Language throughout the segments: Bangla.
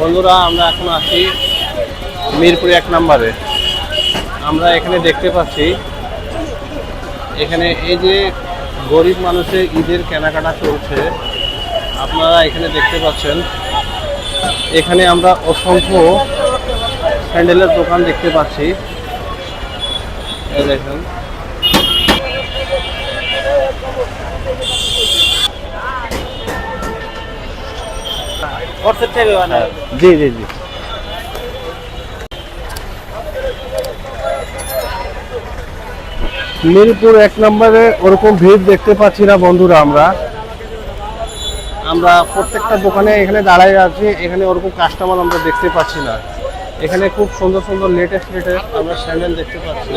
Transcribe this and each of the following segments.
বন্ধুরা, আমরা এখন আছি মিরপুর এক নম্বরে। আমরা এখানে দেখতে পাচ্ছি, এখানে এই যে গরিব মানুষের ঈদের কেনাকাটা চলছে, আপনারা এখানে দেখতে পাচ্ছেন। এখানে আমরা অসংখ্য স্যান্ডেলের দোকান দেখতে পাচ্ছি। দেখেন। জি জি জি। মিরপুর এক নম্বরে ওরকম ভিড় দেখতে পাচ্ছি না বন্ধুরা আমরা। আমরা প্রত্যেকটা দোকানে এখানে দাঁড়াই আছি, এখানে ওরকম কাস্টমার আমরা দেখতে পাচ্ছি না। এখানে খুব সুন্দর সুন্দর লেটেস্ট লেটেস্ট আমরা স্যান্ডেল দেখতে পাচ্ছি।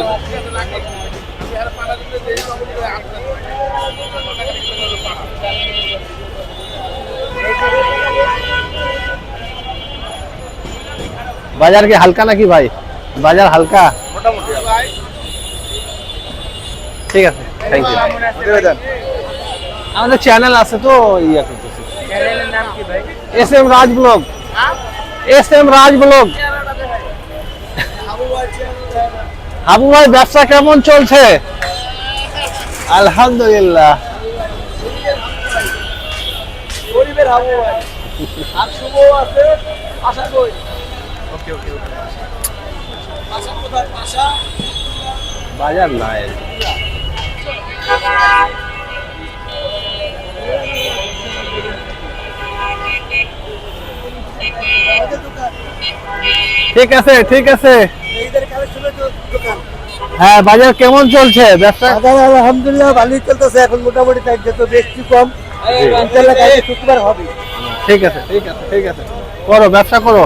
বাজার কি হালকা নাকি ভাই? বাজার হালকা? ঠিক আছে থ্যাংক ইউ আমাদের চ্যানেল আছে তো ইয়া করতেছি। S M Raj blog S M Raj blog Habu ভাই ব্যবসা কেমন চলছে? আলহামদুলিল্লাহ। গরিবের হাবু ভাই। আর শুভ আছে আশা কই ওকে ওকে বাজার নাই ঠিক আছে ঠিক আছে। এইদের কালেকশনের দোকান হ্যাঁ বাজার কেমন চলছে? ব্যবসা? বাজার আলহামদুলিল্লাহ ভালোই চলতেছে। এখন মোটামুটি তাই যত বৃষ্টি কম। ইনশাআল্লাহ কালকে শুক্রবার হবে। ঠিক আছে ঠিক আছে ঠিক আছে। করো ব্যবসা করো।